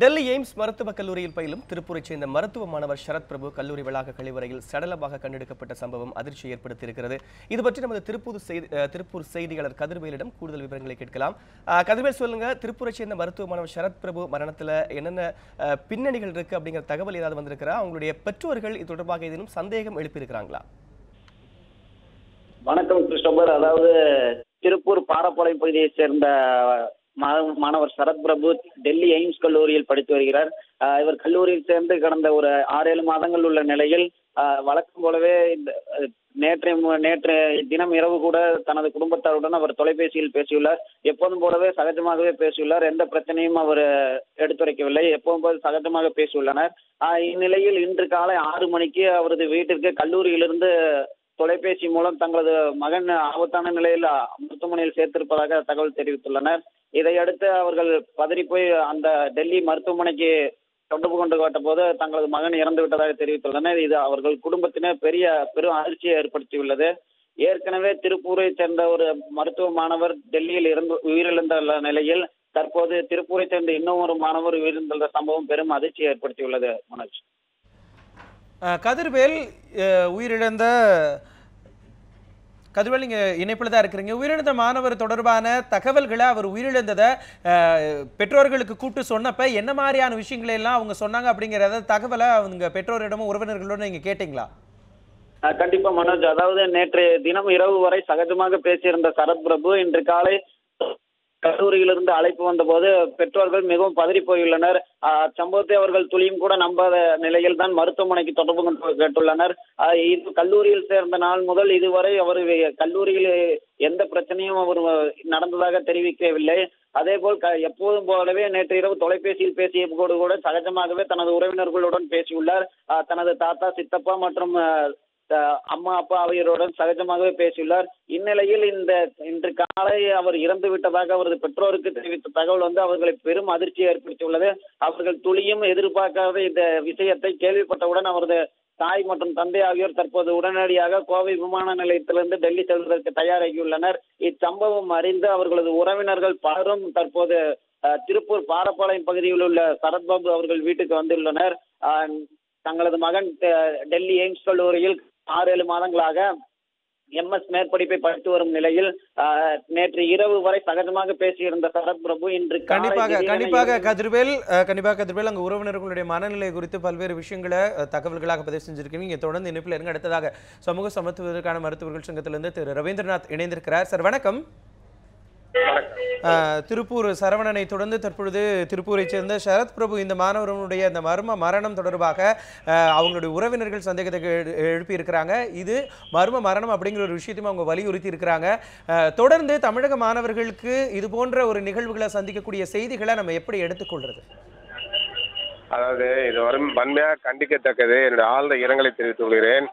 Delhi AIIMS மருத்துவக் கல்லூரியில் பயிலும் திருப்பூரைச் சேர்ந்த மருத்துவ மாணவர் சரத் பிரபு கல்லூரி வளாக கழிவறையில் சடலமாக கண்டெடுக்கப்பட்ட சம்பவம் அதிர்ச்சி ஏற்படுத்தியிருக்கிறது. இது பற்றி நமது திருப்பூர் செய்தி திருப்பூர் செய்தியாளர் கதிர்வேலிடம் கூடுதல் விவரங்களை கேட்கலாம். கதிர்வேல் சொல்லுங்க திருப்பூரைச் சேர்ந்த மருத்துவ மாணவர் சரத் பிரபு மரணத்துல என்னென்ன பின்னணிகள் இருக்கு அப்படிங்கிற தகவல் ஏதாவது வந்திருக்கிறா? அவங்களுடைய பெற்றோர்கள் இது தொடர்பாக ஏதேனும் சந்தேகம் எழுப்பியிருக்கிறாங்களா? வணக்கம் கிறிஸ்டோபர். அதாவது திருப்பூர் பாரப்பாளையம் பகுதியைச் சேர்ந்த மாணவர் சரத் பிரபு டெல்லி எய்ம்ஸ் கல்லூரியில் படித்து வருகிறார். இவர் கல்லூரியில் சேர்ந்து கடந்த ஒரு ஆறு ஏழு மாதங்கள் உள்ள நிலையில் வழக்கம் போலவே இந்த மு- நேற்று தினம் இரவு கூட தனது குடும்பத்தாருடன் அவர் தொலைபேசியில் பேசியுள்ளார். எப்போதும் போலவே சகஜமாகவே பேசியுள்ளார். எந்த பிரச்சனையும் அவர் எடுத்துரைக்கவில்லை. எப்போதும் போது சகஜமாக பேசியுள்ளனர். இந்நிலையில் இன்று காலை ஆறு மணிக்கு அவரது வீட்டிற்கு கல்லூரியிலிருந்து தொலைபேசி மூலம் தங்களது மகன் ஆபத்தான நிலையில் மருத்துவமனையில் சேர்த்திருப்பதாக தகவல் தெரிவித்துள்ளனர். இதையடுத்து அவர்கள் பதறி போய் அந்த டெல்லி மருத்துவமனைக்கு தொடர்பு கொண்டு காட்டபோது தங்களது மகன் இறந்து விட்டதாக தெரிவித்துள்ளனர் இது அவர்கள் குடும்பத்தினர் பெரிய பெரும் அதிர்ச்சியை ஏற்படுத்தியுள்ளது. ஏற்கனவே திருப்பூரை சேர்ந்த ஒரு மருத்துவ மாணவர் டெல்லியில் இறந்து உயிரிழந்த நிலையில் தற்போது திருப்பூரை சேர்ந்த இன்னும் ஒரு மாணவர் உயிரிழந்த சம்பவம் பெரும் அதிர்ச்சியை ஏற்படுத்தியுள்ளது மனோஜ். கதிர்வேல் உயிரிழந்த கதிர்வேல் நீங்க இணைப்பில் தான் இருக்கிறீங்க. உயிரிழந்த மாணவர் தொடர்பான தகவல்களை அவர் உயிரிழந்ததை பெற்றோர்களுக்கு கூப்பிட்டு சொன்னப்ப என்ன மாதிரியான விஷயங்களை எல்லாம் அவங்க சொன்னாங்க அப்படிங்கிறத தகவலை அவங்க பெற்றோரிடமும் உறவினர்களோட நீங்க கேட்டீங்களா? கண்டிப்பா மனோஜ். அதாவது நேற்று தினம் இரவு வரை சகஜமாக பேசியிருந்த சரத் பிரபு இன்று காலை கல்லூரியிலிருந்து அழைப்பு வந்தபோது பெற்றோர்கள் மிகவும் பதறி போயுள்ளனர். சம்பவத்தை அவர்கள் துளியும் கூட நம்பாத நிலையில் தான் மருத்துவமனைக்கு தொடர்பு கொண்டு கேட்டுள்ளனர். இது கல்லூரியில் சேர்ந்த நாள் முதல் இதுவரை அவர் கல்லூரியில் எந்த பிரச்சனையும் அவர் நடந்ததாக தெரிவிக்கவில்லை. அதேபோல் க- எப்போதும் போலவே நேற்று இரவு தொலைபேசியில் பேசிய கூட கூட சகஜமாகவே தனது உறவினர்களுடன் பேசியுள்ளார். தனது தாத்தா சித்தப்பா மற்றும் அம்மா அப்பா ஆகியோருடன் சகஜமாகவே பேசியுள்ளார். இந்நிலையில் இந்த இன்று காலை அவர் இறந்து விட்டதாக அவரது பெற்றோருக்கு தெரிவித்த தகவல் வந்து அவர்களை பெரும் அதிர்ச்சியை ஏற்படுத்தியுள்ளது. அவர்கள் துளியும் எதிர்பார்க்காத இந்த விஷயத்தை கேள்விப்பட்டவுடன் அவரது தாய் மற்றும் தந்தை ஆகியோர் தற்போது உடனடியாக கோவை விமான நிலையத்திலிருந்து டெல்லி செல்வதற்கு தயாராகியுள்ளனர். இச்சம்பவம் அறிந்து அவர்களது உறவினர்கள் பலரும் தற்போது திருப்பூர் பாரப்பாளையம் பகுதியில் உள்ள சரத்பாபு அவர்கள் வீட்டுக்கு வந்துள்ளனர். தங்களது மகன் டெல்லி எய்ம்ஸ் கல்லூரியில் ஆறு ஏழு மாதங்களாக எம்எஸ் மேற்படிப்பை படித்து வரும் நிலையில் நேற்று இரவு வரை சகஜமாக பேசியிருந்த சரத் பிரபு இன்று கண்டிப்பாக கண்டிப்பாக கதிர்வேல் கண்டிப்பாக கதிர்வேல் அங்க உறவினர்களுடைய மனநிலை குறித்து பல்வேறு விஷயங்களை தகவல்களாக பதிவு செஞ்சிருக்கீங்க தொடர்ந்து இணைப்பில் இருங்க. அடுத்ததாக சமூக சமத்துவதற்கான மருத்துவர்கள் சங்கத்திலிருந்து திரு. ரவீந்திரநாத் இணைந்திருக்கிறார். சார் வணக்கம். திருப்பூர் சரவணனை தொடர்ந்து தற்பொழுது திருப்பூரைச் சேர்ந்த சரத் பிரபு இந்த மாணவர்களுடைய அந்த மர்ம மரணம் தொடர்பாக அவங்களுடைய உறவினர்கள் சந்தேகத்தை எழு- எழுப்பியிருக்கிறாங்க. இது மர்ம மரணம் அப்படிங்கிற ஒரு விஷயத்தையும் அவங்க வலியுறுத்தி இருக்கிறாங்க தொடர்ந்து தமிழக மாணவர்களுக்கு இது போன்ற ஒரு நிகழ்வுகளை சந்திக்கக்கூடிய செய்திகளை நம்ம எப்படி எடுத்துக்கொள்றது? அதாவது இது வரும் வன்மையாக கண்டிக்கத்தக்கது. என்னுடைய ஆழ்ந்த இரங்கலை தெரிவித்துக் கொள்கிறேன்.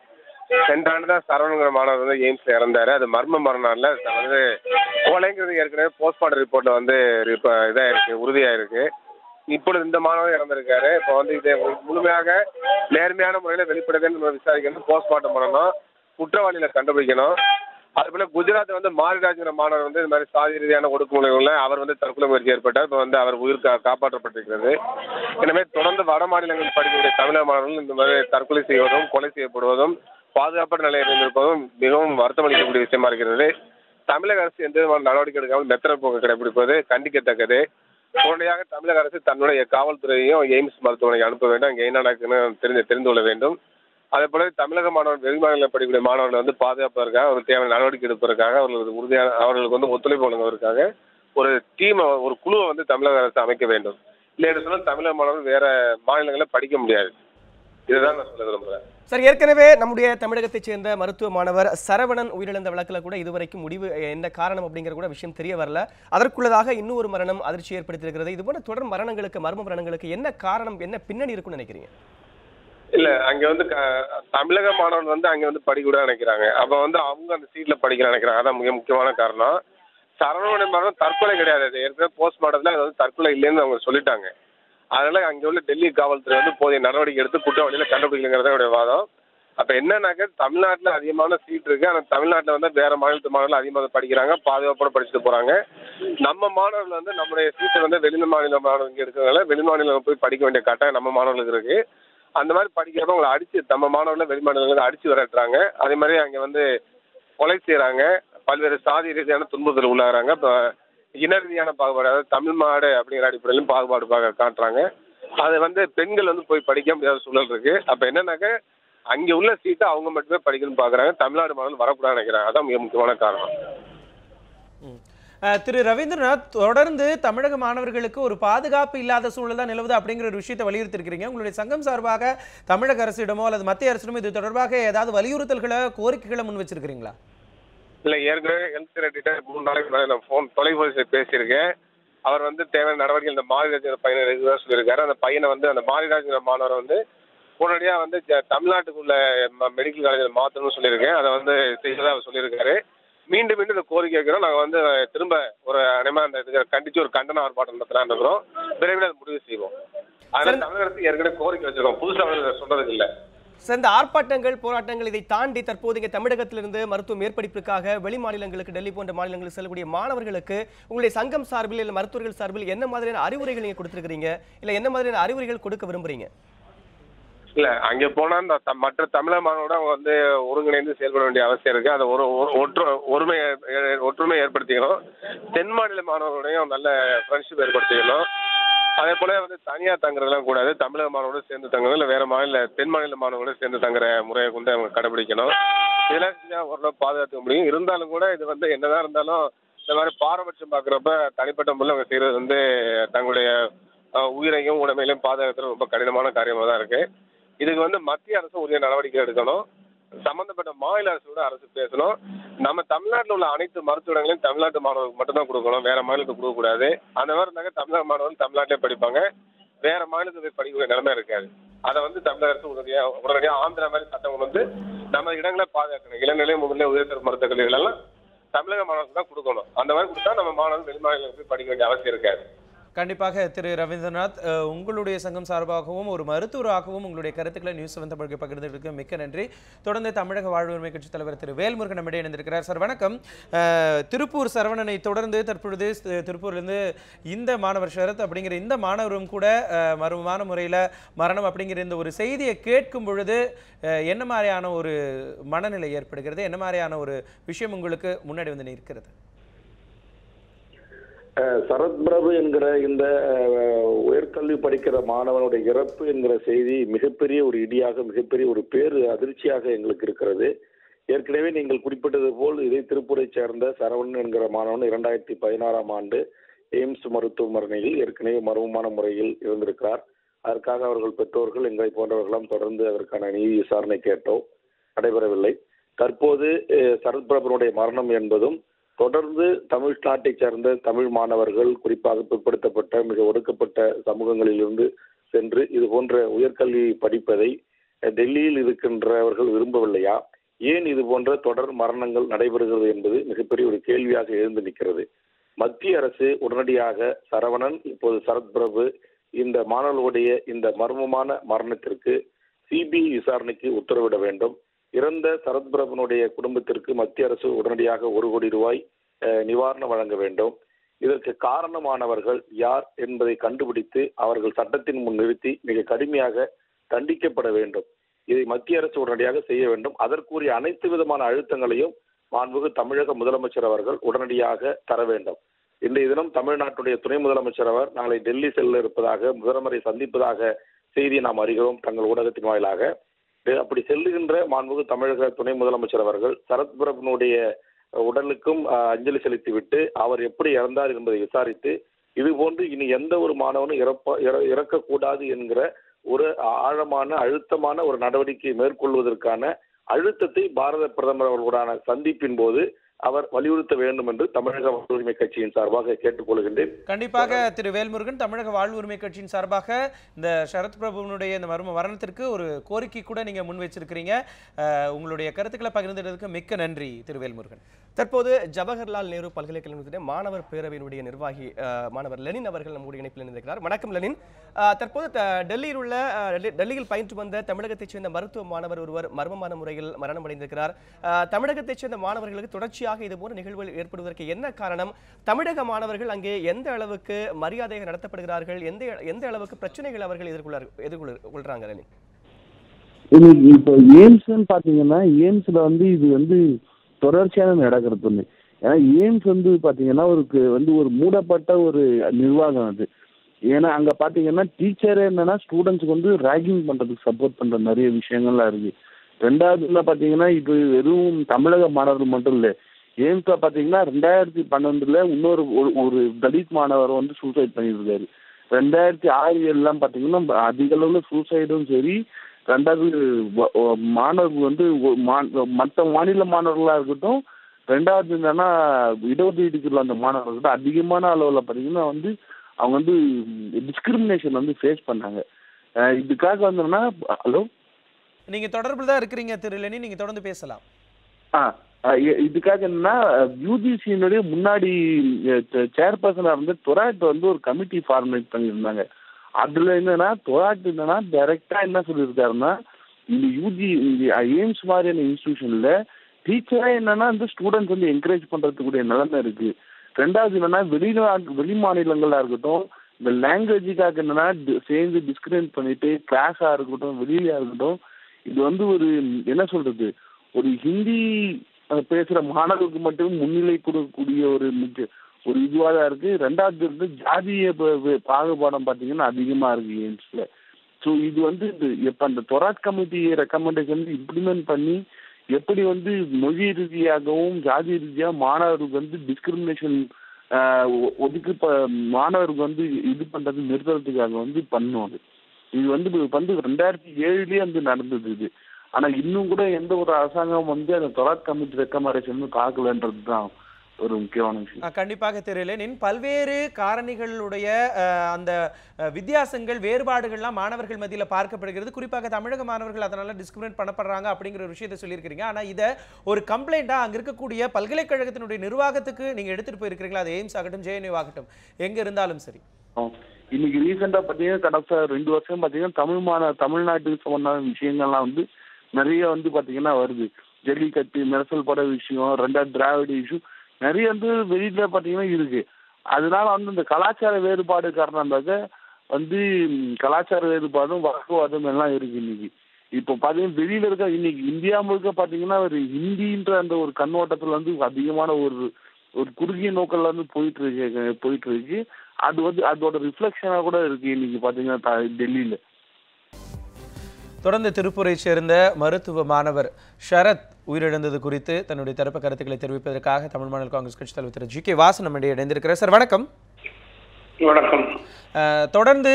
சென்ற ஆண்டு தான் சரவணங்கிற மாணவர் வந்து எய்ம்ஸ்ல இறந்தாரு. அது மர்ம மரணம் இல்ல வந்து கொலைங்கிறது ஏற்கனவே போஸ்ட்மார்டம் ரிப்போர்ட்ல வந்து இதாயிருக்கு உறுதியாயிருக்கு. இப்பொழுது இந்த மாணவர் இறந்திருக்காரு. இப்போ வந்து இதை முழுமையாக நேர்மையான முறையில் வெளிப்படுதுன்னு நம்ம விசாரிக்கணும். போஸ்ட்மார்ட்டம் பண்ணணும். குற்றவாளிகளை கண்டுபிடிக்கணும். அதுபோல குஜராத் வந்து மாரிராஜ்ங்கிற மாணவர் வந்து இந்த மாதிரி சாதி ரீதியான ஒடுக்குமுறைகள்ல அவர் வந்து தற்கொலை முயற்சி ஏற்பட்டார். இப்போ வந்து அவர் உயிர் கா- காப்பாற்றப்பட்டிருக்கிறது. எனவே தொடர்ந்து வட மாநிலங்களில் படிக்கக்கூடிய தமிழக மாணவர்கள் இந்த மாதிரி தற்கொலை செய்வதும் கொலை செய்யப்படுவதும் பாதுகாப்பற்ற நிலை இருந்திருப்பதும் மிகவும் வருத்தம் அளிக்கக்கூடிய விஷயமா இருக்கிறது. தமிழக அரசு எந்த விதமான நடவடிக்கை எடுக்காமல் மெத்தன போக்கு கடைபிடிப்பது கண்டிக்கத்தக்கது. உடனடியாக தமிழக அரசு தன்னுடைய காவல்துறையையும் எய்ம்ஸ் மருத்துவமனைக்கு அனுப்ப வேண்டும். அங்கே என்ன நடக்குன்னு தெரிந்து தெரிந்து கொள்ள வேண்டும். அதே போல தமிழக மாணவர் வெளிமாநில படிக்கக்கூடிய மாணவர்கள் வந்து பாதுகாப்பதற்காக ஒரு தேவையான நடவடிக்கை எடுப்பதற்காக அவர்களுக்கு உறுதியான அவர்களுக்கு வந்து ஒத்துழைப்பு வழங்குவதற்காக ஒரு டீமை ஒரு குழுவை வந்து தமிழக அரசு அமைக்க வேண்டும். இல்லை சொன்னால் தமிழக மாணவர்கள் வேற மாநிலங்களில் படிக்க முடியாது. இதுதான் நான் சொல்ல விரும்புகிறேன் சார் ஏற்கனவே நம்முடைய தமிழகத்தைச் சேர்ந்த மருத்துவ மாணவர் சரவணன் உயிரிழந்த வழக்கில் கூட இதுவரைக்கும் முடிவு என்ன காரணம் அப்படிங்கிற கூட விஷயம் தெரிய வரல. அதற்குள்ளதாக இன்னும் ஒரு மரணம் அதிர்ச்சி ஏற்படுத்தியிருக்கிறது. இது போன்ற தொடர் மரணங்களுக்கு மர்ம மரணங்களுக்கு என்ன காரணம் என்ன பின்னணி இருக்குன்னு நினைக்கிறீங்க? இல்ல அங்க வந்து தமிழக மாணவர்கள் வந்து அங்க வந்து படிக்க கூட நினைக்கிறாங்க. அப்ப வந்து அவங்க அந்த சீட்ல படிக்க நினைக்கிறாங்க. அதான் மிக முக்கியமான காரணம். சரவண மரணம் தற்கொலை கிடையாது. ஏற்கனவே போஸ்ட்மார்ட்டத்தில் அது வந்து தற்கொலை இல்லைன்னு அவங்க சொல்லிட்டாங்க. அதனால அங்க உள்ள டெல்லி காவல்துறை வந்து போதிய நடவடிக்கை எடுத்து குற்றவாளிகளை கண்டுபிடிக்கலங்கிறத என்னுடைய வாதம். அப்ப என்னன்னாக்க தமிழ்நாட்டுல அதிகமான சீட் இருக்கு. ஆனா தமிழ்நாட்டுல வந்து வேற மாநிலத்து மாணவர்கள் அதிகமாக படிக்கிறாங்க. பாதுகாப்போட படிச்சுட்டு போறாங்க. நம்ம மாணவர்கள் வந்து நம்முடைய சீட்டை வந்து வெளி மாநில மாணவர்கள் இங்க இருக்கிறதுனால வெளி மாநிலம் போய் படிக்க வேண்டிய கட்டாயம் நம்ம மாணவர்களுக்கு இருக்கு. அந்த மாதிரி படிக்கிறப்ப உங்களை அடிச்சு நம்ம மாணவர்களை வெளி மாநிலங்கள் அடிச்சு விரட்டுறாங்க. அதே மாதிரி அங்க வந்து கொலை செய்யறாங்க பல்வேறு சாதி ரீதியான துன்பத்தில் உள்ளாகிறாங்க. இப்போ இன ரீதியான பாகுபாடு அதாவது தமிழ் மாடு அப்படிங்கிற அடிப்படையிலும் பாகுபாடு பார்க்க காட்டுறாங்க. அது வந்து பெண்கள் வந்து போய் படிக்க முடியாத சூழல் இருக்கு. அப்ப என்னன்னாக்க அங்க உள்ள சீட்டை அவங்க மட்டுமே படிக்கணும்னு பாக்குறாங்க. தமிழ்நாடு மாணவர்கள் வரக்கூடாதுன்னு நினைக்கிறாங்க. அதான் மிக முக்கியமான காரணம். ம். திரு ரவீந்திரநாத் தொடர்ந்து தமிழக மாணவர்களுக்கு ஒரு பாதுகாப்பு இல்லாத சூழல் தான் நிலவுது அப்படிங்கிற ஒரு விஷயத்தை வலியுறுத்திருக்கிறீங்க. உங்களுடைய சங்கம் சார்பாக தமிழக அரசிடமோ அல்லது மத்திய அரசிடமோ இது தொடர்பாக ஏதாவது வலியுறுத்தல்களை கோரிக்கைகளை முன் வச்சிருக்கிறீங்களா இல்ல ஏற்கனவே ஹெல்த் செக்ரட்டரிட்ட மூணு நாளைக்கு முன்னாடி நான் ஃபோன் தொலைபேசி பேசியிருக்கேன். அவர் வந்து தேவையான நடவடிக்கை இந்த மாரிராஜன் பையனை ரெகுலராக சொல்லியிருக்காரு. அந்த பையனை வந்து அந்த மாரிராஜன் மாணவரை வந்து உடனடியாக வந்து தமிழ்நாட்டுக்குள்ள மெடிக்கல் காலேஜில் மாற்றணும்னு சொல்லியிருக்கேன். அதை வந்து செய்யறதா அவர் சொல்லியிருக்காரு. மீண்டும் மீண்டும் இந்த கோரிக்கை வைக்கிறோம். நாங்கள் வந்து திரும்ப ஒரு அனைமா அந்த இதுக்கு கண்டிச்சு ஒரு கண்டன ஆர்ப்பாட்டம் நடத்தலாம் இருக்கிறோம். விரைவில் அதை முடிவு செய்வோம். அதனால தமிழக அரசு ஏற்கனவே கோரிக்கை வச்சிருக்கோம். புதுசாக சொல்றதுக்கு இல்லை. சார் இந்த ஆர்ப்பாட்டங்கள் போராட்டங்கள் இதை தாண்டி தற்போது இங்கே தமிழகத்திலிருந்து மருத்துவ மேற்படிப்புக்காக வெளி மாநிலங்களுக்கு டெல்லி போன்ற மாநிலங்களுக்கு செல்லக்கூடிய மாணவர்களுக்கு உங்களுடைய சங்கம் சார்பில் இல்லை மருத்துவர்கள் சார்பில் என்ன மாதிரியான அறிவுரைகள் நீங்க கொடுத்துருக்கிறீங்க? இல்லை என்ன மாதிரியான அறிவுரைகள் கொடுக்க விரும்புறீங்க? இல்ல அங்க போனா இந்த த- மற்ற தமிழக மாணவரோட அவங்க வந்து ஒருங்கிணைந்து செயல்பட வேண்டிய அவசியம் இருக்கு. அதை ஒரு ஒற்று ஒருமை ஒற்றுமை ஏற்படுத்திக்கணும். தென் மாநில மாணவர்களோடையும் நல்ல ஃப்ரெண்ட்ஷிப் ஏற்படுத்திக்கணும். அதே போல வந்து தனியா தங்குறதெல்லாம் கூடாது. தமிழக மாணவர்களோட சேர்ந்து தங்குறது இல்ல வேற மாநில தென் மாநில மாணவர்களோட சேர்ந்து தங்குற முறையை கொண்டு அவங்க கடைபிடிக்கணும். இதெல்லாம் செஞ்சா ஓரளவு பாதுகாத்துக்க முடியும். இருந்தாலும் கூட இது வந்து என்னதான் இருந்தாலும் இந்த மாதிரி பாரபட்சம் பார்க்குறப்ப தனிப்பட்ட முறையில் அவங்க செய்யறது வந்து தங்களுடைய உயிரையும் உடமையிலும் பாதுகாக்கிறது ரொம்ப கடினமான காரியமாக தான் இருக்கு. இதுக்கு வந்து மத்திய அரசு உரிய நடவடிக்கை எடுக்கணும். சம்பந்தப்பட்ட மாநில அரசோட அரசு பேசணும். நம்ம தமிழ்நாட்டில் உள்ள அனைத்து மருத்துவங்களையும் தமிழ்நாட்டு மாணவர்களுக்கு மட்டும்தான் கொடுக்கணும். வேற மாநிலத்துக்கு கொடுக்கக்கூடாது. அந்த மாதிரி இருந்தாங்க தமிழக மாணவர்கள் தமிழ்நாட்டிலே படிப்பாங்க. வேற மாநிலத்துக்கு போய் படிக்கக்கூடிய நிலைமை இருக்காது. அதை வந்து தமிழக அரசு உடனடியாக உடனடியாக ஆந்திரா மாதிரி சட்டம் கொண்டு வந்து நம்ம இடங்களை பாதுகாக்கணும். இளநிலை முதுநிலை உயர்தர மருத்துவக் கல்லூரிகள் எல்லாம் தமிழக மாணவர்களுக்கு தான் கொடுக்கணும். அந்த மாதிரி கொடுத்தா நம்ம மாணவர்கள் வெளி மாநிலங்களுக்கு போய் படிக்க வேண்டிய அவசியம் இருக்காது. கண்டிப்பாக திரு ரவீந்திரநாத் உங்களுடைய சங்கம் சார்பாகவும் ஒரு மருத்துவராகவும் உங்களுடைய கருத்துக்களை நியூஸ் செவன் தமிழுக்கு பகிர்ந்ததுக்கு மிக்க நன்றி. தொடர்ந்து தமிழக வாழ்வுரிமை கட்சித் தலைவர் திரு வேல்முருகன் நம்மிடையே இணைந்திருக்கிறார். சார் வணக்கம். திருப்பூர் சரவணனை தொடர்ந்து தற்பொழுது திருப்பூர்லேருந்து இந்த மாணவர் ஷரத் அப்படிங்கிற இந்த மாணவரும் கூட மர்மமான முறையில் மரணம் அப்படிங்கிற இந்த ஒரு செய்தியை கேட்கும் பொழுது என்ன மாதிரியான ஒரு மனநிலை ஏற்படுகிறது? என்ன மாதிரியான ஒரு விஷயம் உங்களுக்கு முன்னாடி வந்து நிற்கிறது? சரத் பிரபு என்கிற இந்த உயர்கல்வி படிக்கிற மாணவனுடைய இறப்பு என்கிற செய்தி மிகப்பெரிய ஒரு இடியாக மிகப்பெரிய ஒரு பேரு அதிர்ச்சியாக எங்களுக்கு இருக்கிறது. ஏற்கனவே நீங்கள் குறிப்பிட்டது போல் இதை திருப்பூரை சேர்ந்த சரவணன் என்கிற மாணவன் இரண்டாயிரத்தி பதினாறாம் ஆண்டு எய்ம்ஸ் மருத்துவமனையில் ஏற்கனவே மர்மமான முறையில் இருந்திருக்கிறார். அதற்காக அவர்கள் பெற்றோர்கள் எங்களை போன்றவர்களாம் தொடர்ந்து அதற்கான நீதி விசாரணை கேட்டோம். நடைபெறவில்லை. தற்போது அஹ், சரத் மரணம் என்பதும் தொடர்ந்து தமிழ் நாட்டைச் சேர்ந்த தமிழ் மாணவர்கள் குறிப்பாக பிற்படுத்தப்பட்ட மிக ஒடுக்கப்பட்ட சமூகங்களிலிருந்து சென்று இது போன்ற உயர்கல்வி படிப்பதை டெல்லியில் இருக்கின்றவர்கள் விரும்பவில்லையா? ஏன் இது போன்ற தொடர் மரணங்கள் நடைபெறுகிறது என்பது மிகப்பெரிய ஒரு கேள்வியாக எழுந்து நிற்கிறது. மத்திய அரசு உடனடியாக சரவணன் இப்போது சரத் பிரபு இந்த மாணவர்களுடைய இந்த மர்மமான மரணத்திற்கு சிபிஐ விசாரணைக்கு உத்தரவிட வேண்டும். இறந்த சரத்பிரபுனுடைய குடும்பத்திற்கு மத்திய அரசு உடனடியாக ஒரு கோடி ரூபாய் நிவாரணம் வழங்க வேண்டும். இதற்கு காரணமானவர்கள் யார் என்பதை கண்டுபிடித்து அவர்கள் சட்டத்தின் முன் நிறுத்தி மிக கடுமையாக தண்டிக்கப்பட வேண்டும். இதை மத்திய அரசு உடனடியாக செய்ய வேண்டும். அதற்குரிய அனைத்து விதமான அழுத்தங்களையும் மாண்புகு தமிழக முதலமைச்சர் அவர்கள் உடனடியாக தர வேண்டும். இன்றைய தினம் தமிழ்நாட்டுடைய துணை முதலமைச்சர் அவர் நாளை டெல்லி செல்ல இருப்பதாக முதல்வரை சந்திப்பதாக செய்தி நாம் அறிகிறோம். தங்கள் ஊடகத்தின் வாயிலாக அப்படி செல்லுகின்ற மாண்புமிகு தமிழக துணை முதலமைச்சர் அவர்கள் சரத் பிரபுனுடைய உடலுக்கும் அஞ்சலி செலுத்திவிட்டு அவர் எப்படி இறந்தார் என்பதை விசாரித்து இது போன்று இனி எந்த ஒரு மாணவனும் இறப்ப இற- இறக்கக்கூடாது என்கிற ஒரு ஆழமான அழுத்தமான ஒரு நடவடிக்கை மேற்கொள்வதற்கான அழுத்தத்தை பாரத பிரதமர் அவர்களுடான சந்திப்பின் போது அவர் வலியுறுத்த வேண்டும் என்று தமிழக வாழ் உரிமை கட்சியின் சார்பாக கேட்டுக்கொள்கின்றேன் கண்டிப்பாக திரு வேல்முருகன் தமிழக வாழ்வு உரிமை கட்சியின் சார்பாக இந்த சரத் பிரபுனுடைய இந்த மர்ம மரணத்திற்கு ஒரு கோரிக்கை கூட நீங்க முன் வச்சிருக்கிறீங்க. உங்களுடைய கருத்துக்களை பகிர்ந்ததுக்கு மிக்க நன்றி திரு வேல்முருகன். தற்போது ஜவஹர்லால் நேரு பல்கலைக்கழகத்தின் மாணவர் பேரவையினுடைய நிர்வாகி மாணவர் லெனின் அவர்கள் நம்முடைய இணைப்பில் இணைந்திருக்கிறார். வணக்கம் லெனின். தற்போது டெல்லியில் உள்ள டெல்லியில் பயின்று வந்த தமிழகத்தைச் சேர்ந்த மருத்துவ மாணவர் ஒருவர் மர்மமான முறையில் மரணமடைந்திருக்கிறார். அஹ், தமிழகத்தைச் சேர்ந்த மாணவர்களுக்கு தொடர்ச்சியாக இதுபோன்ற நிகழ்வுகள் ஏற்படுவதற்கு என்ன காரணம்? தமிழக மாணவர்கள் அங்கே எந்த அளவுக்கு மரியாதையாக நடத்தப்படுகிறார்கள்? எந்த எந்த அளவுக்கு பிரச்சனைகள் அவர்கள் எதிர்கொள்ள எதிர்கொள்ள கொள்றாங்க இப்போ எய்ம்ஸ்ன்னு பார்த்தீங்கன்னா எய்ம்ஸில் வந்து இது வந்து தொடர்ச்சியான நடக்கிறது ஒன்று ஏன்னா எய்ம்ஸ் வந்து பார்த்தீங்கன்னா ஒரு வந்து ஒரு மூடப்பட்ட ஒரு நிர்வாகம் அது. ஏன்னா அங்கே பார்த்தீங்கன்னா டீச்சரே என்னன்னா ஸ்டூடெண்ட்ஸ்க்கு வந்து ரேகிங் பண்ணுறதுக்கு சப்போர்ட் பண்ணுற நிறைய விஷயங்கள்லாம் இருக்குது ரெண்டாவதுல பார்த்தீங்கன்னா இது வெறும் தமிழக மாணவர்கள் மட்டும் இல்லை எய்ம்ஸ்ல பார்த்தீங்கன்னா ரெண்டாயிரத்தி பன்னெண்டுல இன்னொரு ஒரு- ஒரு தலித் மாணவர் வந்து சூசைட் பண்ணியிருக்காரு. ரெண்டாயிரத்தி ஆறு எல்லாம் பார்த்தீங்கன்னா அதிக அளவில் சூசைடும் சரி ரெண்டாவது மாணவர்கள் வந்து மற்ற மாநில மாணவர்களாக இருக்கட்டும் ரெண்டாவது என்னன்னா இடஒதுக்கீடுக்குள்ள அந்த மாணவர்கள் அதிகமான அளவில் பார்த்தீங்கன்னா வந்து அவங்க வந்து டிஸ்கிரிமினேஷன் வந்து ஃபேஸ் பண்ணாங்க. இதுக்காக வந்தோம்னா ஹலோ? நீங்க தொடர்பில் தான் இருக்கிறீங்க திரு லெனின் நீங்க தொடர்ந்து பேசலாம். ஆ. இதுக்காக என்னன்னா யூஜிசியினுடைய முன்னாடி சேர்பர்சனாக இருந்து தொராட் வந்து ஒரு கமிட்டி ஃபார்மேட் பண்ணியிருந்தாங்க. அதுல என்னன்னா தொராட் என்னன்னா டைரக்டாக என்ன சொல்லியிருக்காருன்னா இந்த யூஜி இந்த எய்ம்ஸ் மாதிரியான இன்ஸ்டியூஷனில் டீச்சரே என்னன்னா இந்த ஸ்டூடெண்ட்ஸ் வந்து என்கரேஜ் பண்றதுக்குரிய நிலைமை இருக்கு. ரெண்டாவது என்னன்னா வெளிநாட்டு வெளி மாநிலங்களா இருக்கட்டும் இந்த லாங்குவேஜுக்காக என்னன்னா சேர்ந்து டிஸ்கிரிமினேட் பண்ணிட்டு கிளாஸா இருக்கட்டும் வெளியிலயா இருக்கட்டும் இது வந்து ஒரு என்ன சொல்றது ஒரு ஹிந்தி பேசுகிற பேசுற மாணவர்களுக்கு மட்டும் முன்னிலை கொடுக்கக்கூடிய ஒரு முக்கிய ஒரு இதுவாக தான் இருக்கு. ரெண்டாவது வந்து ஜாதிய பாகுபாடம் பார்த்தீங்கன்னா அதிகமா இருக்கு எய்ம்ஸ்ல ஸோ இது வந்து இது அந்த தொராட் கமிட்டி ரெக்கமெண்டேஷன் இம்ப்ளிமெண்ட் பண்ணி எப்படி வந்து மொழி ரீதியாகவும் ஜாதி ரீதியாக மாணவர்களுக்கு வந்து டிஸ்கிரிமினேஷன் ஒதுக்கு ப- மாணவருக்கு வந்து இது பண்றது நிறுத்துறதுக்காக வந்து பண்ணும் அது. இது வந்து வந்து ரெண்டாயிரத்தி ஏழுலயே வந்து நடந்தது இது. ஆனா இன்னும் கூட எந்த ஒரு அரசாங்கம் வந்து அந்த தொராட் கமிட்டி ரெக்கமெண்டேஷன் பார்க்கலன்றது தான் ஒரு முக்கியமான விஷயம். கண்டிப்பாக திரு லெனின் பல்வேறு காரணிகளுடைய அந்த வித்தியாசங்கள் வேறுபாடுகள்லாம் மாணவர்கள் மத்தியில் பார்க்கப்படுகிறது. குறிப்பாக தமிழக மாணவர்கள் அதனால டிஸ்கிரிமினேட் பண்ணப்படுறாங்க அப்படிங்கிற ஒரு விஷயத்தை சொல்லியிருக்கிறீங்க. ஆனா இதை ஒரு கம்ப்ளைண்டா அங்க இருக்கக்கூடிய பல்கலைக்கழகத்தினுடைய நிர்வாகத்துக்கு நீங்க எடுத்துட்டு போயிருக்கிறீங்களா? அது எய்ம்ஸ் ஆகட்டும் ஜேஎன்யூ ஆகட்டும். எங்க இருந்தாலும் சரி. இன்னைக்கு ரீசெண்டா பாத்தீங்கன்னா கடந்த ரெண்டு வருஷம் பாத்தீங்கன்னா தமிழ் மாந தமிழ்நாட்டுக்கு சம்பந்தமான விஷயங்கள்லாம் வந்து நிறைய வந்து பாத்தீங்கன்னா வருது. ஜல்லிக்கட்டு மெரசல் பட விஷயம் ரெண்டாவது திராவிட இஷ்யூ நிறைய வந்து வெளியில பாத்தீங்கன்னா இருக்கு. அதனால வந்து இந்த கலாச்சார வேறுபாடு காரணமாக வந்து கலாச்சார வேறுபாடும் வாக்குவாதம் எல்லாம் இருக்கு இன்னைக்கு. இப்போ பாத்தீங்கன்னா வெளியில இருக்க இன்னைக்கு இந்தியா முழுக்க பாத்தீங்கன்னா ஒரு ஹிந்தின்ற அந்த ஒரு கண்ணோட்டத்துல வந்து அதிகமான ஒரு ஒரு குறுகிய நோக்கல்ல வந்து போயிட்டு இருக்கு போயிட்டு இருக்கு. அது வந்து அதோட ரிஃப்ளெக்ஷனாக கூட இருக்கு இன்னைக்கு பாத்தீங்கன்னா த- டெல்லியில. தொடர்ந்து திருப்பூரை சேர்ந்த மருத்துவ மாணவர் ஷரத் உயிரிழந்தது குறித்து தன்னுடைய தரப்பு கருத்துக்களை தெரிவிப்பதற்காக தமிழ் மாநில காங்கிரஸ் கட்சி தலைவர் திரு ஜி கே வாசன் நம்மிடையே இணைந்திருக்கிறார். சார் வணக்கம். வணக்கம். தொடர்ந்து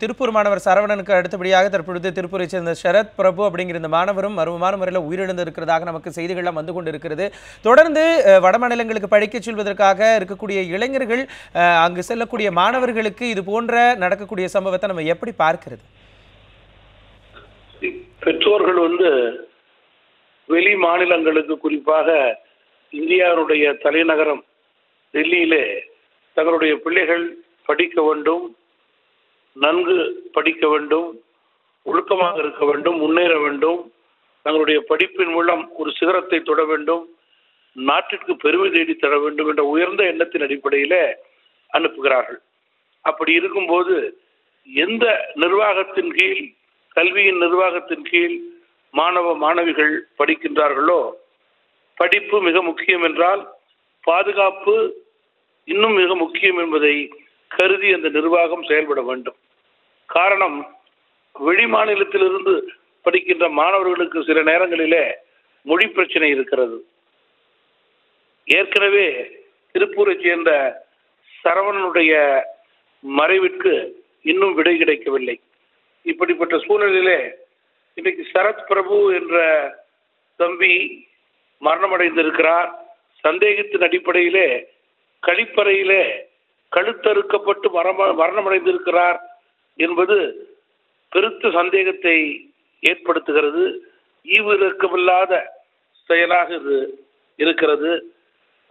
திருப்பூர் மாணவர் சரவணனுக்கு அடுத்தபடியாக தற்பொழுது திருப்பூரை சேர்ந்த சரத் பிரபு அப்படிங்கிற இந்த மாணவரும் மர்மமான முறையில் உயிரிழந்து இருக்கிறதாக நமக்கு செய்திகள்லாம் வந்து கொண்டு இருக்கிறது தொடர்ந்து அஹ், வட மாநிலங்களுக்கு படிக்கச் செல்வதற்காக இருக்கக்கூடிய இளைஞர்கள் அங்கு செல்லக்கூடிய மாணவர்களுக்கு இது போன்ற நடக்கக்கூடிய சம்பவத்தை நம்ம எப்படி பார்க்கிறது? பெற்றோர்கள் வந்து வெளி மாநிலங்களுக்கு குறிப்பாக இந்தியாவுடைய தலைநகரம் டெல்லியிலே தங்களுடைய பிள்ளைகள் படிக்க வேண்டும் நன்கு படிக்க வேண்டும் ஒழுக்கமாக இருக்க வேண்டும் முன்னேற வேண்டும். தங்களுடைய படிப்பின் மூலம் ஒரு சிகரத்தை தொட வேண்டும் நாட்டிற்கு பெருமை தேடி தர வேண்டும் என்ற உயர்ந்த எண்ணத்தின் அடிப்படையில் அனுப்புகிறார்கள். அப்படி இருக்கும்போது எந்த நிர்வாகத்தின் கீழ் கல்வியின் நிர்வாகத்தின் கீழ் மாணவ மாணவிகள் படிக்கின்றார்களோ? படிப்பு மிக முக்கியம் என்றால் பாதுகாப்பு இன்னும் மிக முக்கியம் என்பதை கருதி அந்த நிர்வாகம் செயல்பட வேண்டும். காரணம் வெளி மாநிலத்திலிருந்து படிக்கின்ற மாணவர்களுக்கு சில நேரங்களிலே மொழி பிரச்சனை இருக்கிறது. ஏற்கனவே திருப்பூரை சேர்ந்த சரவணனுடைய மறைவிற்கு இன்னும் விடை கிடைக்கவில்லை. இப்படிப்பட்ட சூழ்நிலையிலே இன்னைக்கு சரத் பிரபு என்ற தம்பி மரணமடைந்திருக்கிறார். சந்தேகத்தின் அடிப்படையிலே கழிப்பறையிலே கழுத்தறுக்கப்பட்டு மரண மரணமடைந்திருக்கிறார் என்பது பெருத்த சந்தேகத்தை ஏற்படுத்துகிறது. ஈவிரக்கமில்லாத செயலாக இது இருக்கிறது.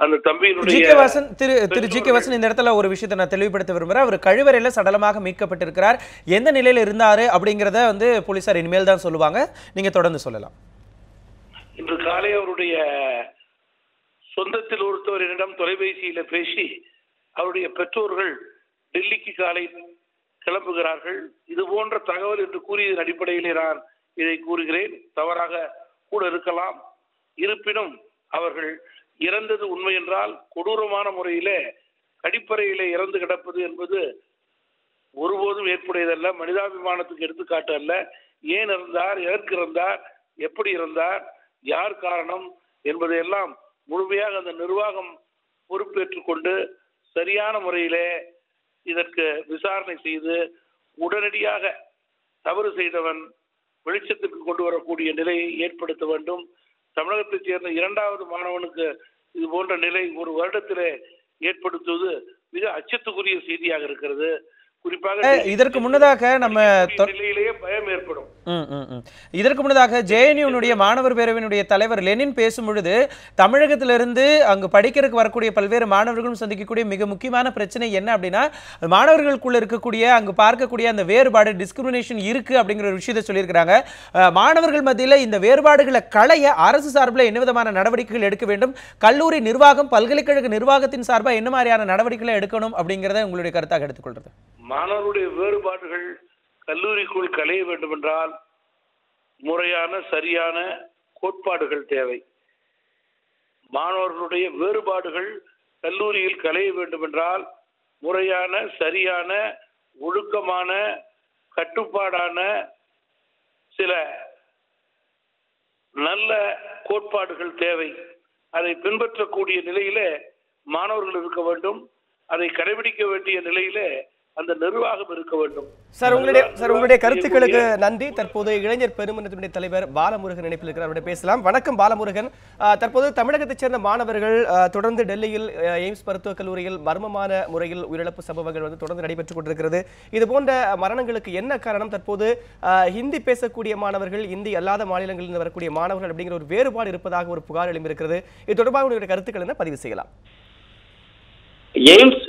அந்த தம்பியினுடைய வாசன் திரு திரு ஜி கே வாசன் இந்த இடத்துல ஒரு விஷயத்தை நான் தெளிவுபடுத்த விரும்புறேன். அவர் கழிவறையில சடலமாக மீட்கப்பட்டிருக்கிறார். எந்த நிலையில இருந்தாரு அப்படிங்கிறத வந்து போலீசார் இனிமேல் தான் சொல்லுவாங்க. நீங்க தொடர்ந்து சொல்லலாம். இன்று காலை அவருடைய சொந்தத்தில் ஒருத்தவர் என்னிடம் தொலைபேசியில பேசி அவருடைய பெற்றோர்கள் டெல்லிக்கு காலை கிளம்புகிறார்கள். இது போன்ற தகவல் என்று கூறியதன் அடிப்படையிலே நான் இதை கூறுகிறேன். தவறாக கூட இருக்கலாம். இருப்பினும் அவர்கள் இறந்தது உண்மை என்றால் கொடூரமான முறையிலே அடிப்படையிலே இறந்து கிடப்பது என்பது ஒருபோதும் ஏற்புடையதல்ல மனிதாபிமானத்துக்கு எடுத்துக்காட்டு அல்ல. ஏன் இருந்தார் எதற்கு இருந்தார் எப்படி இருந்தார் யார் காரணம் என்பதையெல்லாம் முழுமையாக அந்த நிர்வாகம் பொறுப்பேற்றுக் கொண்டு சரியான முறையிலே இதற்கு விசாரணை செய்து உடனடியாக தவறு செய்தவன் வெளிச்சத்துக்கு கொண்டு வரக்கூடிய நிலையை ஏற்படுத்த வேண்டும். தமிழகத்தைச் சேர்ந்த இரண்டாவது மாணவனுக்கு இது போன்ற நிலை ஒரு வருடத்திலே ஏற்படுத்துவது மிக அச்சத்துக்குரிய செய்தியாக இருக்கிறது. குறிப்பாக இதற்கு முன்னதாக நம்ம நிலையிலேயே பயம் ஏற்படும். இதற்கு முன்னதாக ஜேஎன்யூனுடைய மாணவர் பேரவையினுடைய தலைவர் லெனின் பேசும் பொழுது தமிழகத்திலிருந்து அங்கு படிக்கிறதுக்கு வரக்கூடிய பல்வேறு மாணவர்களும் சந்திக்கக்கூடிய மிக முக்கியமான பிரச்சனை என்ன அப்படின்னா மாணவர்களுக்குள்ள இருக்கக்கூடிய அங்கு பார்க்கக்கூடிய அந்த வேறுபாடு டிஸ்கிரிமினேஷன் இருக்கு அப்படிங்கிற ஒரு விஷயத்தை சொல்லியிருக்கிறாங்க. மாணவர்கள் மத்தியில் இந்த வேறுபாடுகளை களைய அரசு சார்பில் என்ன விதமான நடவடிக்கைகள் எடுக்க வேண்டும்? கல்லூரி நிர்வாகம் பல்கலைக்கழக நிர்வாகத்தின் சார்பாக என்ன மாதிரியான நடவடிக்கைகளை எடுக்கணும் அப்படிங்கிறத உங்களுடைய கருத்தாக எடுத்துக்கொள்றது. மாணவருடைய வேறுபாடுகள் கல்லூரிக்குள் களைய வேண்டுமென்றால் முறையான சரியான கோட்பாடுகள் தேவை. மாணவர்களுடைய வேறுபாடுகள் கல்லூரியில் களைய வேண்டுமென்றால் முறையான சரியான ஒழுக்கமான கட்டுப்பாடான சில நல்ல கோட்பாடுகள் தேவை. அதை பின்பற்றக்கூடிய நிலையிலே மாணவர்கள் இருக்க வேண்டும். அதை கடைபிடிக்க வேண்டிய நிலையிலே அந்த நிர்வாகம் இருக்க வேண்டும். சார் உங்களுடைய சார் உங்களுடைய கருத்துக்களுக்கு நன்றி. தற்போது இளைஞர் பெருமன்றத்தினுடைய தலைவர் பாலமுருகன் இணைப்பில் இருக்கிறார் அவருடைய பேசலாம். வணக்கம் பாலமுருகன். ஆஹ், தற்போது தமிழகத்தைச் சேர்ந்த மாணவர்கள் தொடர்ந்து டெல்லியில் எய்ம்ஸ் மருத்துவக் கல்லூரியில் மர்மமான முறையில் உயிரிழப்பு சம்பவங்கள் வந்து தொடர்ந்து நடைபெற்றுக் கொண்டிருக்கிறது. இது போன்ற மரணங்களுக்கு என்ன காரணம்? தற்போது ஆஹ், ஹிந்தி பேசக்கூடிய மாணவர்கள் இந்தி அல்லாத மாநிலங்களிலிருந்து வரக்கூடிய மாணவர்கள் அப்படிங்கிற ஒரு வேறுபாடு இருப்பதாக ஒரு புகார் எழும்பியிருக்கிறது. இது தொடர்பாக உங்களுடைய கருத்துக்கள் என்ன பதிவு செய்யலாம். எய்ம்ஸ்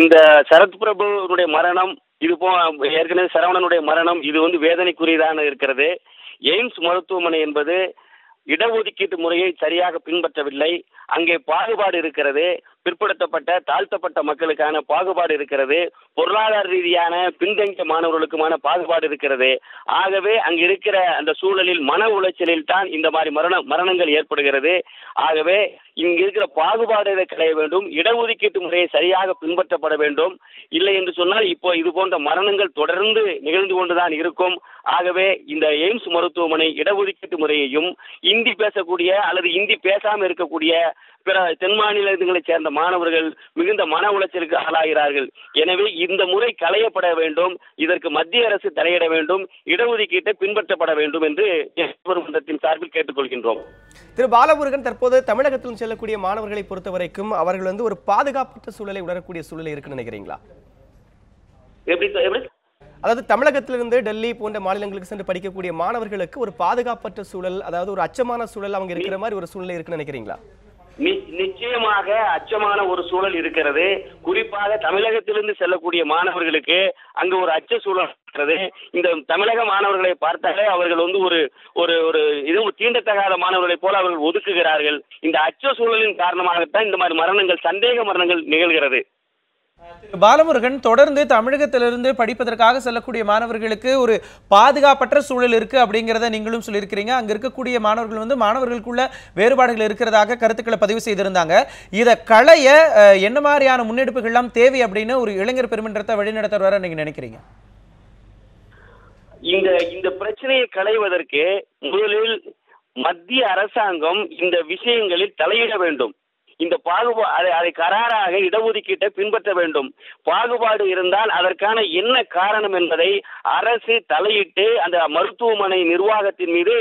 இந்த சரத் பிரபுனுடைய மரணம் இது போ ஏற்கனவே சரவணனுடைய மரணம் இது வந்து வேதனைக்குரியதான இருக்கிறது. எய்ம்ஸ் மருத்துவமனை என்பது இடஒதுக்கீட்டு முறையை சரியாக பின்பற்றவில்லை. அங்கே பாகுபாடு இருக்கிறது. பிற்படுத்தப்பட்ட தாழ்த்தப்பட்ட மக்களுக்கான பாகுபாடு இருக்கிறது. பொருளாதார ரீதியான பின்தங்கிய மாணவர்களுக்குமான பாகுபாடு இருக்கிறது. ஆகவே அங்கு இருக்கிற அந்த சூழலில் மன உளைச்சலில் தான் இந்த மாதிரி மரண மரணங்கள் ஏற்படுகிறது. ஆகவே இங்கு இருக்கிற பாகுபாடுகளை களைய வேண்டும். இடஒதுக்கீட்டு முறையை சரியாக பின்பற்றப்பட வேண்டும். இல்லை என்று சொன்னால் இப்போ இது போன்ற மரணங்கள் தொடர்ந்து நிகழ்ந்து கொண்டுதான் இருக்கும். ஆகவே இந்த எய்ம்ஸ் மருத்துவமனை இடஒதுக்கீட்டு முறையையும் இந்தி பேசக்கூடிய அல்லது இந்தி பேசாமல் இருக்கக்கூடிய பிற தென் மாநிலங்களைச் சேர்ந்த மாணவர்கள் மிகுந்த மன உளைச்சலுக்கு ஆளாகிறார்கள். எனவே இந்த முறை களையப்பட வேண்டும் இதற்கு மத்திய அரசு தலையிட வேண்டும் இடஒதுக்கீட்டை பின்பற்றப்பட வேண்டும் என்று மன்றத்தின் சார்பில் கேட்டுக்கொள்கின்றோம். திரு பாலமுருகன் தற்போது தமிழகத்திலும் செல்லக்கூடிய மாணவர்களை பொறுத்த வரைக்கும் அவர்கள் வந்து ஒரு பாதுகாப்பற்ற சூழலை உணரக்கூடிய சூழலை இருக்குன்னு நினைக்கிறீங்களா? எப்படி எப்படி? அதாவது தமிழகத்திலிருந்து டெல்லி போன்ற மாநிலங்களுக்கு சென்று படிக்கக்கூடிய மாணவர்களுக்கு ஒரு பாதுகாப்பற்ற சூழல் அதாவது ஒரு அச்சமான சூழல் அவங்க இருக்கிற மாதிரி ஒரு சூழ்நிலை இருக்குன்னு நினைக்கிறீங்களா? நிச்சயமாக அச்சமான ஒரு சூழல் இருக்கிறது. குறிப்பாக தமிழகத்திலிருந்து செல்லக்கூடிய மாணவர்களுக்கு அங்கு ஒரு அச்ச சூழல் இருக்கிறது. இந்த தமிழக மாணவர்களை பார்த்தாலே அவர்கள் வந்து ஒரு ஒரு ஒரு இது ஒரு தீண்டத்தகாத மாணவர்களைப் போல அவர்கள் ஒதுக்குகிறார்கள். இந்த அச்ச சூழலின் காரணமாகத்தான் இந்த மாதிரி மரணங்கள் சந்தேக மரணங்கள் நிகழ்கிறது. பாலமுருகன் தொடர்ந்து தமிழகத்திலிருந்து படிப்பதற்காக செல்லக்கூடிய மாணவர்களுக்கு ஒரு பாதுகாப்பற்ற சூழல் இருக்கு அப்படிங்கிறத நீங்களும் சொல்லியிருக்கிறீங்க. அங்க இருக்கக்கூடிய மாணவர்கள் வந்து மாணவர்களுக்குள்ள வேறுபாடுகள் இருக்கிறதாக கருத்துக்களை பதிவு செய்திருந்தாங்க. இதை களைய என்ன மாதிரியான முன்னெடுப்புகள்லாம் தேவை அப்படின்னு ஒரு இளைஞர் பெருமன்றத்தை வழிநடத்துற நீங்க நினைக்கிறீங்க? இந்த இந்த பிரச்சனையை களைவதற்கு முதலில் மத்திய அரசாங்கம் இந்த விஷயங்களில் தலையிட வேண்டும். இந்த பாகுபா அதை கராராக இடஒதுக்கீட்டை பின்பற்ற வேண்டும். பாகுபாடு இருந்தால் அதற்கான என்ன காரணம் என்பதை அரசு தலையிட்டு அந்த மருத்துவமனை நிர்வாகத்தின் மீது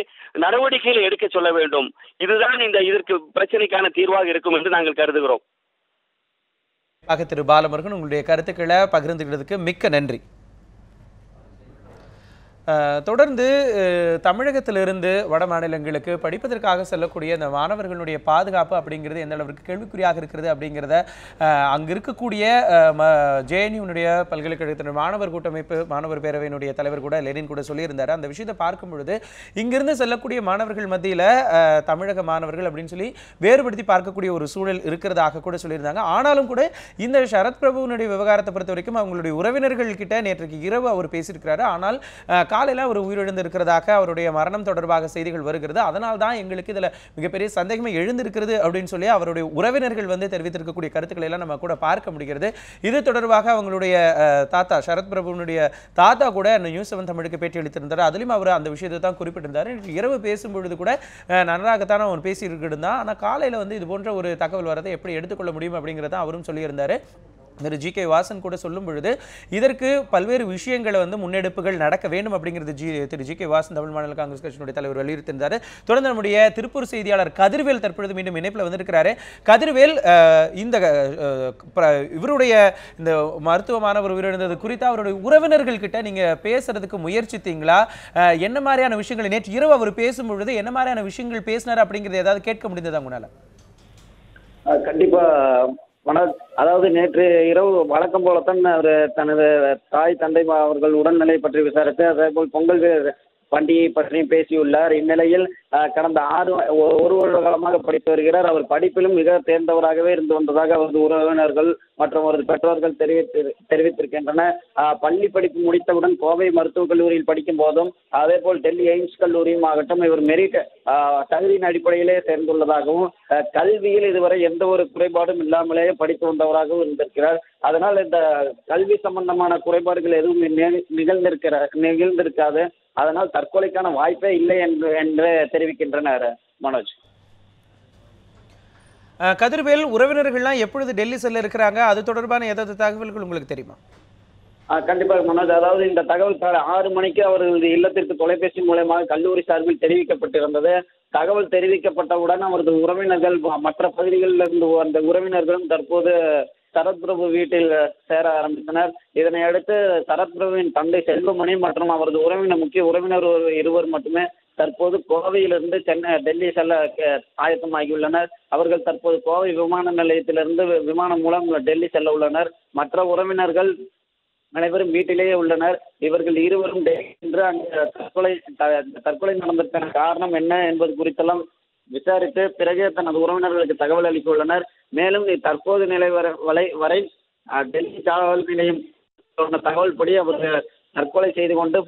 நடவடிக்கைகள் எடுக்க சொல்ல வேண்டும். இதுதான் இந்த இதற்கு பிரச்சனைக்கான தீர்வாக இருக்கும் என்று நாங்கள் கருதுகிறோம். திரு பாலமுருகன் உங்களுடைய கருத்துக்களை பகிர்ந்துக்கிறதுக்கு மிக்க நன்றி. தொடர்ந்து தமிழகத்திலிருந்து வட மாநிலங்களுக்கு படிப்பதற்காக செல்லக்கூடிய இந்த மாணவர்களுடைய பாதுகாப்பு அப்படிங்கிறது எந்த அளவிற்கு கேள்விக்குறியாக இருக்கிறது அப்படிங்கிறத அங்கு இருக்கக்கூடிய ஜேஎன்யூனுடைய பல்கலைக்கழகத்தினுடைய மாணவர் கூட்டமைப்பு மாணவர் பேரவையினுடைய தலைவர் கூட லெனின் கூட சொல்லியிருந்தார். அந்த விஷயத்தை பார்க்கும் பொழுது இங்கிருந்து செல்லக்கூடிய மாணவர்கள் மத்தியில் தமிழக மாணவர்கள் அப்படின்னு சொல்லி வேறுபடுத்தி பார்க்கக்கூடிய ஒரு சூழல் இருக்கிறதாக கூட சொல்லியிருந்தாங்க. ஆனாலும் கூட இந்த சரத் பிரபுவினுடைய விவகாரத்தை பொறுத்த வரைக்கும் அவங்களுடைய உறவினர்கள் கிட்ட நேற்றைக்கு இரவு அவர் பேசியிருக்கிறாரு. ஆனால் காலையில் அவர் உயிரிழந்து இருக்கிறதாக அவருடைய மரணம் தொடர்பாக செய்திகள் வருகிறது. அதனால் தான் எங்களுக்கு இதில் மிகப்பெரிய சந்தேகமே எழுந்திருக்கிறது அப்படின்னு சொல்லி அவருடைய உறவினர்கள் வந்து தெரிவித்திருக்கக்கூடிய கருத்துக்களை எல்லாம் நம்ம கூட பார்க்க முடிகிறது. இது தொடர்பாக அவங்களுடைய தாத்தா சரத் பிரபுவினுடைய தாத்தா கூட அந்த நியூஸ் செவன் தமிழுக்கு பேட்டி அளித்திருந்தார். அதுலேயும் அவர் அந்த விஷயத்தை தான் குறிப்பிட்டிருந்தார். இரவு பேசும்பொழுது கூட நன்றாகத்தான் அவர் பேசியிருக்கிட்டு தான் ஆனால் காலையில் வந்து இது போன்ற ஒரு தகவல் வரதை எப்படி எடுத்துக்கொள்ள முடியும் அப்படிங்கிறத அவரும் சொல்லியிருந்தார். திரு ஜி கே வாசன் கூட சொல்லும் பொழுது இதற்கு பல்வேறு விஷயங்களை வந்து முன்னெடுப்புகள் நடக்க வேண்டும் அப்படிங்கிறது G Thiru G K Vasan Tamil Maanila Congress கட்சியினுடைய தலைவர் வலியுறுத்தியிருந்தார். தொடர்ந்து நம்முடைய திருப்பூர் செய்தியாளர் கதிர்வேல் தற்பொழுது மீண்டும் இணைப்பில் வந்திருக்கிறாரு. கதிர்வேல் இந்த பிர- இவருடைய இந்த மருத்துவ மாணவர் உயிரிழந்தது குறித்து அவருடைய உறவினர்கள் கிட்ட நீங்க பேசுறதுக்கு முயற்சித்தீங்களா? என்ன மாதிரியான விஷயங்கள் நேற்று இரவு அவர் பேசும் பொழுது என்ன மாதிரியான விஷயங்கள் பேசினார் அப்படிங்கிறது ஏதாவது கேட்க முடிந்ததா உங்களால? கண்டிப்பா மனோஜ் அதாவது நேற்று இரவு வழக்கம் போலத்தான் அவர் தனது தாய் தந்தை அவர்கள் உடல்நிலை பற்றி விசாரித்து அதே போல் பொங்கல் வண்டியை பண்டிகை பற்றியும் பேசியுள்ளார். இந்நிலையில் கடந்த ஆறு ஒரு வருட காலமாக படித்து வருகிறார். அவர் படிப்பிலும் மிக தேர்ந்தவராகவே இருந்து வந்ததாக அவரது உறவினர்கள் மற்றும் அவரது பெற்றோர்கள் தெரிவித்து தெரிவித்திருக்கின்றனர் பள்ளி படிப்பு முடித்தவுடன் கோவை மருத்துவக் கல்லூரியில் படிக்கும் போதும் அதே போல் டெல்லி எய்ம்ஸ் கல்லூரியும் ஆகட்டும் இவர் மெரிட் தகுதியின் அடிப்படையிலே சேர்ந்துள்ளதாகவும் கல்வியில் இதுவரை எந்த ஒரு குறைபாடும் இல்லாமலேயே படித்து வந்தவராகவும் இருந்திருக்கிறார். அதனால் இந்த கல்வி சம்பந்தமான குறைபாடுகள் எதுவும் நிகழ்ந்திருக்கிற நிகழ்ந்திருக்காது. அதனால் தற்கொலைக்கான வாய்ப்பே இல்லை என்று என்று தெரிவிக்கின்றனர் மனோஜ். கதிர்வேல் உறவினர்கள்லாம் எப்பொழுது டெல்லி செல்ல இருக்கிறாங்க? அது தொடர்பான ஏதாவது தகவல்கள் உங்களுக்கு தெரியுமா? கண்டிப்பாக மனோஜ். அதாவது இந்த தகவல் ஆறு மணிக்கு அவரது இல்லத்திற்கு தொலைபேசி மூலமாக கல்லூரி சார்பில் தெரிவிக்கப்பட்டிருந்தது. தகவல் தெரிவிக்கப்பட்டவுடன் அவரது உறவினர்கள் மற்ற பகுதிகளில் இருந்து வந்த உறவினர்களும் தற்போது சரத்பிரபு வீட்டில் சேர ஆரம்பித்தனர். இதனை அடுத்து தந்தை செல்வமணி மற்றும் அவரது உறவினர் முக்கிய உறவினர் ஒரு- இருவர் மட்டுமே தற்போது கோவையிலிருந்து சென்னை டெல்லி செல்ல ஆயத்தமாகியுள்ளனர். அவர்கள் தற்போது கோவை விமான நிலையத்திலிருந்து விமானம் மூலம் டெல்லி செல்ல உள்ளனர். மற்ற உறவினர்கள் அனைவரும் வீட்டிலேயே உள்ளனர். இவர்கள் இருவரும் டெல்லி சென்று அங்கு தற்கொலை தற்கொலை நடந்திருக்க காரணம் என்ன என்பது குறித்தெல்லாம் விசாரித்து பிறகு தனது உறவினர்களுக்கு தகவல் அளிக்க உள்ளனர். மேலும் தற்போது நிலை வரை வரை வரை டெல்லி காவல் நிலையம் சொன்ன தகவல்படி அவர் தற்கொலை செய்து கொண்டு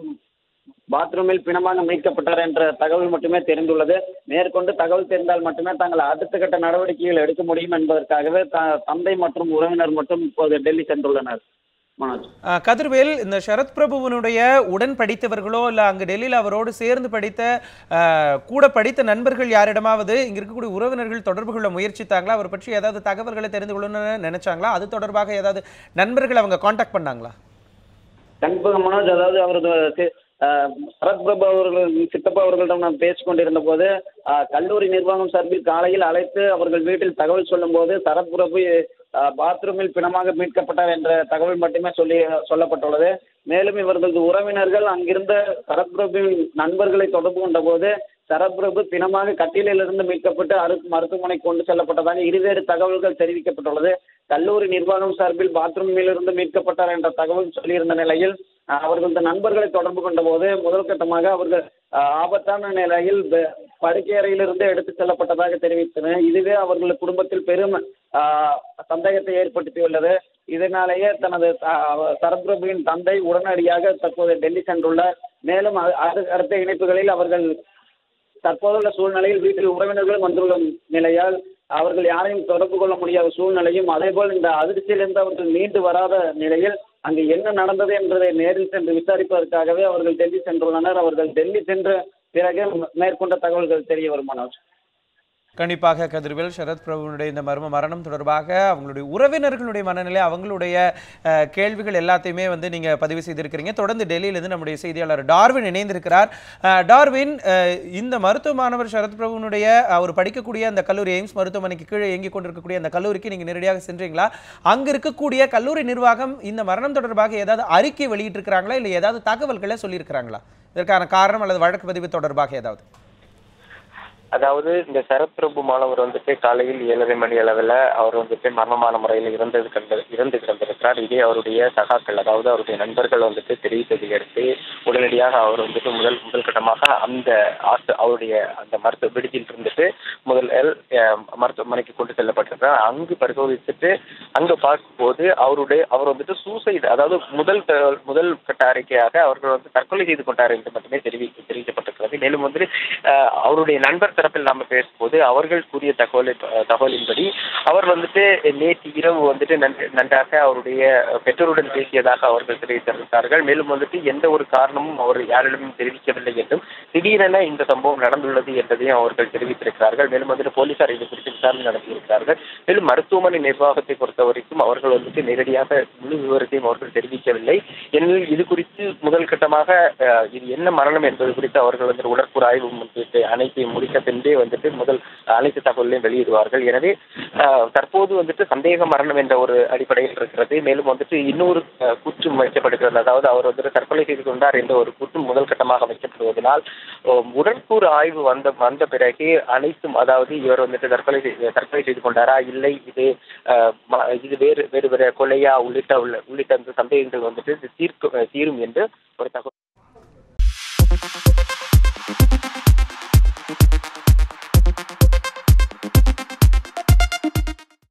பாத்ரூமில் பிணமாக மீட்கப்பட்டார் என்ற தகவல் மட்டுமே தெரிந்துள்ளது. மேற்கொண்டு தகவல் தெரிந்தால் மட்டுமே தாங்கள் அடுத்த கட்ட நடவடிக்கைகள் எடுக்க முடியும் என்பதற்காகவே த- தந்தை மற்றும் உறவினர் மட்டும் இப்போது டெல்லி சென்றுள்ளனர். கதிர்வேல் இந்த சரத் பிரபுவனுடைய உடன் படித்தவர்களோ இல்லை அங்கு டெல்லியில் அவரோடு சேர்ந்து படித்த கூட படித்த நண்பர்கள் யாரிடமாவது இங்க இருக்கக்கூடிய உறவினர்கள் தொடர்பு கொள்ள முயற்சித்தாங்களா? அவர் பற்றி ஏதாவது தகவல்களை தெரிந்து கொள்ளணும்னு நினைச்சாங்களா? அது தொடர்பாக ஏதாவது நண்பர்கள் அவங்க காண்டாக்ட் பண்ணாங்களா? கண்டிப்பாக மனோஜ் அதாவது அவரது சரத் பிரபு அவர்கள் சித்தப்பா அவர்களிடம் நான் பேசிக் கொண்டிருந்த போது ஆஹ் கல்லூரி நிர்வாகம் சார்பில் காலையில் அழைத்து அவர்கள் வீட்டில் தகவல் சொல்லும்போது சரத் பிரபு பாத்ரூமில் பிணமாக மீட்கப்பட்டார் என்ற தகவல் மட்டுமே சொல்லி சொல்லப்பட்டுள்ளது. மேலும் இவர்களது உறவினர்கள் அங்கிருந்த சரத்பிரபுவின் நண்பர்களை தொடர்பு கொண்ட சரப்பிரபு தினமாக பிரபு பிணமாக கட்டிலிலிருந்து மீட்கப்பட்டு அரு மருத்துவமனை கொண்டு செல்லப்பட்டதாக இருவேறு தகவல்கள் தெரிவிக்கப்பட்டுள்ளது. கல்லூரி நிர்வாகம் சார்பில் பாத்ரூமிலிருந்து மீட்கப்பட்டார் என்ற தகவல் சொல்லியிருந்த நிலையில் அவர்களது நண்பர்களை தொடர்பு கொண்ட போது முதல் கட்டமாக அவர்கள் ஆபத்தான நிலையில் படுக்கை அறையிலிருந்து எடுத்து செல்லப்பட்டதாக தெரிவித்தனர். இதுவே அவர்கள் குடும்பத்தில் பெரும் சந்தேகத்தை ஏற்படுத்தியுள்ளது. இதனாலேயே தனது அஹ், தந்தை உடனடியாக தற்போது டெல்லி சென்றுள்ளார். மேலும் அ- அது அடுத்த இணைப்புகளில் அவர்கள் தற்போதுள்ள சூழ்நிலையில் வீட்டில் உறவினர்களும் வந்துள்ள நிலையால் அவர்கள் யாரையும் தொடர்பு கொள்ள முடியாத சூழ்நிலையும் அதேபோல் இந்த அதிர்ச்சியிலிருந்து அவர்கள் மீண்டு வராத நிலையில் அங்கு என்ன நடந்தது என்பதை நேரில் சென்று விசாரிப்பதற்காகவே அவர்கள் டெல்லி சென்றுள்ளனர். அவர்கள் டெல்லி சென்ற பிறகு மேற்கொண்ட தகவல்கள் தெரிய வரும் மனோஜ் கண்டிப்பாக கதிர்வேல் சரத் பிரபுனுடைய இந்த மர்ம மரணம் தொடர்பாக அவங்களுடைய உறவினர்களுடைய மனநிலை அவங்களுடைய கேள்விகள் எல்லாத்தையுமே வந்து நீங்க பதிவு செய்திருக்கிறீங்க. தொடர்ந்து டெல்லியிலிருந்து நம்முடைய செய்தியாளர் டார்வின் இணைந்திருக்கிறார். டார்வின் இந்த மருத்துவ மாணவர் சரத் பிரபுனுடைய அவர் படிக்கக்கூடிய அந்த கல்லூரி எய்ம்ஸ் மருத்துவமனைக்கு கீழே இயங்கிக் கொண்டிருக்கக்கூடிய அந்த கல்லூரிக்கு நீங்க நேரடியாக சென்றீங்களா? அங்க இருக்கக்கூடிய கல்லூரி நிர்வாகம் இந்த மரணம் தொடர்பாக ஏதாவது அறிக்கை வெளியிட்டிருக்கிறாங்களா? இல்லை ஏதாவது தகவல்களை சொல்லியிருக்கிறாங்களா? இதற்கான காரணம் அல்லது வழக்கு பதிவு தொடர்பாக ஏதாவது? அதாவது இந்த சரத்பிரபு மாணவர் வந்துட்டு காலையில் ஏழரை மணி அளவில் அவர் வந்துட்டு மர்மமான முறையில் இறந்தது கண்டு இறந்து கிடந்திருக்கிறார். இதே அவருடைய சகாக்கள் அதாவது அவருடைய நண்பர்கள் வந்துட்டு தெரிவித்ததை அடுத்து உடனடியாக அவர் வந்துட்டு முதல் முதல் கட்டமாக அந்த ஆஸ்ப அவருடைய அந்த மருத்துவ விடுதியில் இருந்துட்டு முதல் மருத்துவமனைக்கு கொண்டு செல்லப்பட்டிருக்கிறார். அங்கு பரிசோதிச்சுட்டு அங்கு பார்க்கும்போது அவருடைய அவர் வந்துட்டு சூசைடு அதாவது முதல் முதல் கட்ட அறிக்கையாக அவர்கள் வந்து தற்கொலை செய்து கொண்டார் என்று மட்டுமே தெரிவி தெரிவிக்கப்பட்டிருக்கிறது. மேலும் வந்துட்டு அவருடைய நண்பர் தரப்பில் நாம பேசும்போது அவர்கள் கூறிய தகவலை தகவலின்படி அவர் வந்துட்டு நேற்று இரவு வந்துட்டு நன்றாக அவருடைய பெற்றோருடன் பேசியதாக அவர்கள் தெரிவித்திருந்தார்கள். மேலும் வந்துட்டு எந்த ஒரு காரணமும் அவர் யாரிடமும் தெரிவிக்கவில்லை என்றும் திடீரென இந்த சம்பவம் நடந்துள்ளது என்பதையும் அவர்கள் தெரிவித்திருக்கிறார்கள். மேலும் வந்துட்டு போலீசார் இது குறித்து விசாரணை நடத்தியிருக்கிறார்கள். மேலும் மருத்துவமனை நிர்வாகத்தை பொறுத்த வரைக்கும் அவர்கள் வந்துட்டு நேரடியாக முழு விவரத்தையும் அவர்கள் தெரிவிக்கவில்லை. ஏனெனில் இது குறித்து முதல் கட்டமாக இது என்ன மரணம் என்பது குறித்து அவர்கள் வந்து உடற்கூறு ஆய்வு அனைத்தையும் முடிக்க பின்பே வந்துட்டு முதல் அனைத்து தகவலையும் வெளியிடுவார்கள். எனவே தற்போது வந்துட்டு சந்தேக மரணம் என்ற ஒரு அடிப்படையில் இருக்கிறது. மேலும் வந்துட்டு இன்னொரு குற்றம் வைக்கப்படுகிறது. அதாவது அவர் வந்துட்டு தற்கொலை செய்து கொண்டார் என்ற ஒரு குற்றம் முதல் கட்டமாக வைக்கப்படுவதனால் உடற்கூறு ஆய்வு வந்த வந்த பிறகு அனைத்தும் அதாவது இவர் வந்துட்டு தற்கொலை தற்கொலை செய்து கொண்டாரா? இல்லை இது இது வேறு வேறு வேறு கொலையா? உள்ளிட்ட உள்ள உள்ளிட்ட அந்த சந்தேகங்கள் வந்துட்டு தீர்க்க தீரும் என்று ஒரு தகவல்.